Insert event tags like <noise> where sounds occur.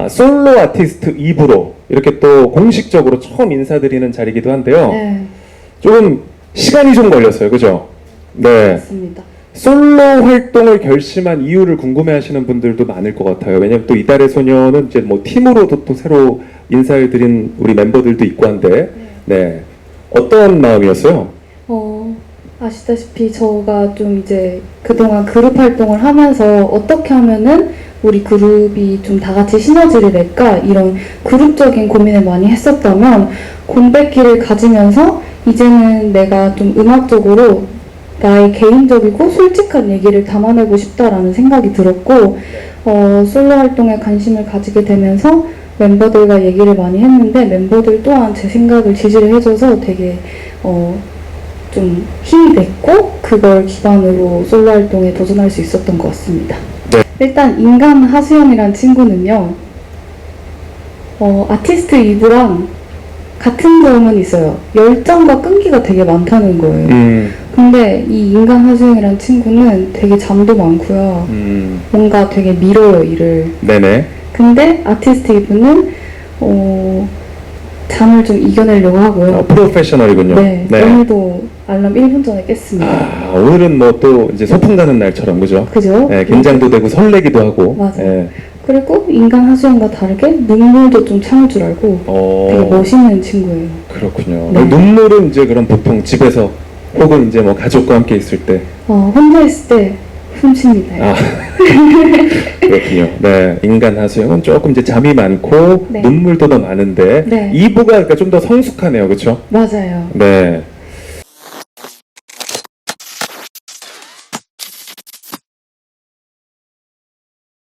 아, 솔로 아티스트 2부로 이렇게 또 공식적으로 처음 인사드리는 자리이기도 한데요. 네, 조금 시간이 좀 걸렸어요. 그죠? 네. 맞습니다. 솔로 활동을 결심한 이유를 궁금해하시는 분들도 많을 것 같아요. 왜냐면 또 이달의 소녀는 이제 뭐 팀으로도 또 새로 인사를 드린 우리 멤버들도 있고 한데, 네. 어떤 마음이었어요? 어, 아시다시피 저가 좀 이제 그동안 그룹 활동을 하면서 어떻게 하면은 우리 그룹이 좀 다 같이 시너지를 낼까? 이런 그룹적인 고민을 많이 했었다면 공백기를 가지면서 이제는 내가 좀 음악적으로 나의 개인적이고 솔직한 얘기를 담아내고 싶다라는 생각이 들었고 어, 솔로 활동에 관심을 가지게 되면서 멤버들과 얘기를 많이 했는데 멤버들 또한 제 생각을 지지를 해줘서 되게 어, 좀 힘이 됐고 그걸 기반으로 솔로 활동에 도전할 수 있었던 것 같습니다. 네. 일단 인간 하수영이란 친구는요. 어, 아티스트 이브랑 같은 점은 있어요. 열정과 끈기가 되게 많다는 거예요. 음, 근데 이 인간 하수영이란 친구는 되게 잠도 많고요. 음, 뭔가 되게 밀어요, 일을. 네네. 근데 아티스트 이브는 어, 잠을 좀 이겨내려고 하고요. 어, 프로페셔널이군요. 네, 오늘도 알람 1분 전에 깼습니다. 아, 오늘은 뭐 또 이제 소풍 가는 날처럼, 그죠? 그죠? 네, 긴장도 되고 설레기도 하고. 맞아요. 네. 그리고 인간 하수영과 다르게 눈물도 좀 참을 줄 알고 되게 어, 멋있는 친구예요. 그렇군요. 네. 눈물은 이제 그럼 보통 집에서 혹은 이제 뭐 가족과 함께 있을 때. 어, 혼자 있을 때 훔칩니다. 아, <laughs> <laughs> 그렇군요. 네, 인간 하수영은 조금 이제 잠이 많고 네. 눈물도 더 많은데 네. 2부가 그러니까 좀 더 성숙하네요, 그렇죠? 맞아요. 네.